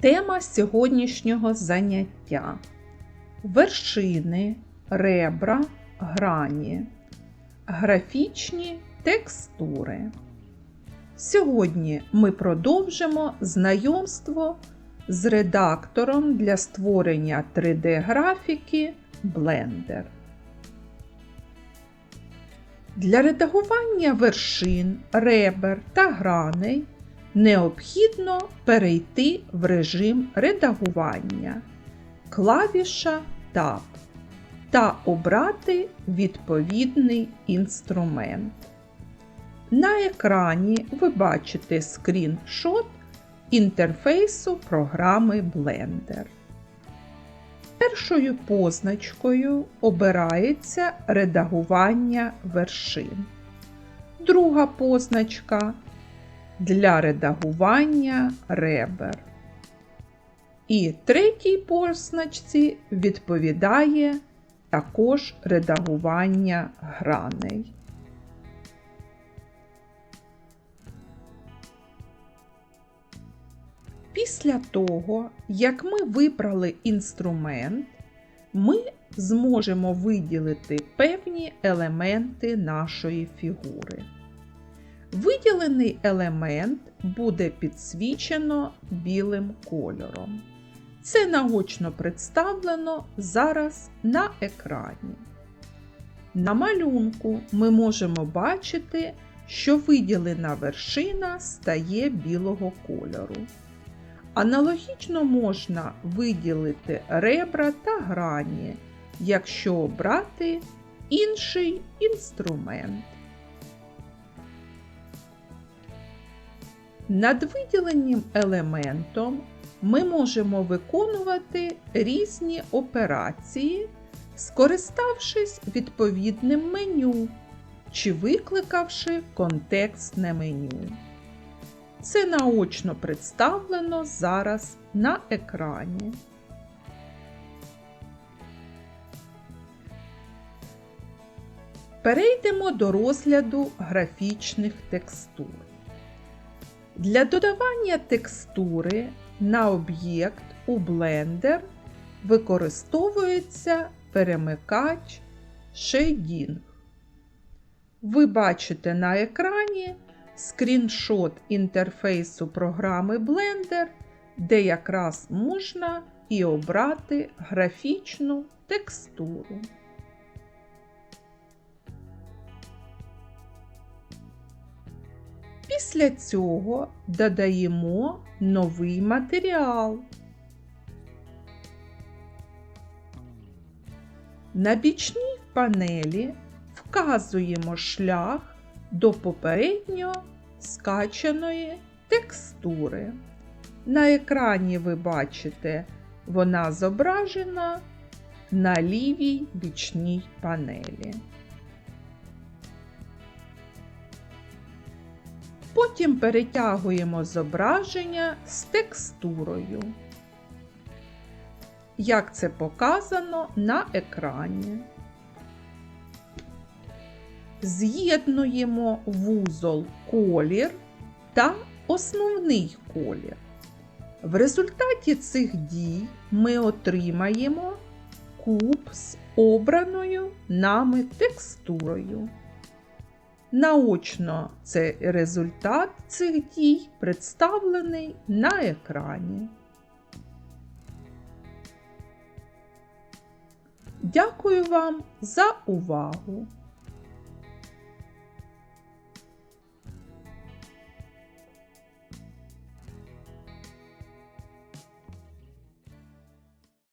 Тема сьогоднішнього заняття вершини, ребра, грані, графічні текстури. Сьогодні ми продовжимо знайомство з редактором для створення 3D-графіки Blender. Для редагування вершин, ребер та граней необхідно перейти в режим редагування клавіша Tab та обрати відповідний інструмент. На екрані ви бачите скріншот інтерфейсу програми Blender. Першою позначкою обирається редагування вершин. Друга позначка для редагування ребер. І третій позначці відповідає також редагування граней. Після того, як ми вибрали інструмент, ми зможемо виділити певні елементи нашої фігури. Виділений елемент буде підсвічено білим кольором. Це наочно представлено зараз на екрані. На малюнку ми можемо бачити, що виділена вершина стає білого кольору. Аналогічно можна виділити ребра та грані, якщо обрати інший інструмент. Над виділеним елементом ми можемо виконувати різні операції, скориставшись відповідним меню чи викликавши контекстне меню. Це наочно представлено зараз на екрані. Перейдемо до розгляду графічних текстур. Для додавання текстури на об'єкт у Blender використовується перемикач Shading. Ви бачите на екрані скріншот інтерфейсу програми Blender, де якраз можна і обрати графічну текстуру. Після цього додаємо новий матеріал. На бічній панелі вказуємо шлях до попередньо скачаної текстури. На екрані ви бачите, вона зображена на лівій бічній панелі. Потім перетягуємо зображення з текстурою, як це показано на екрані. З'єднуємо вузол колір та основний колір. В результаті цих дій ми отримаємо куб з обраною нами текстурою. Наочно цей результат цих дій представлений на екрані. Дякую вам за увагу!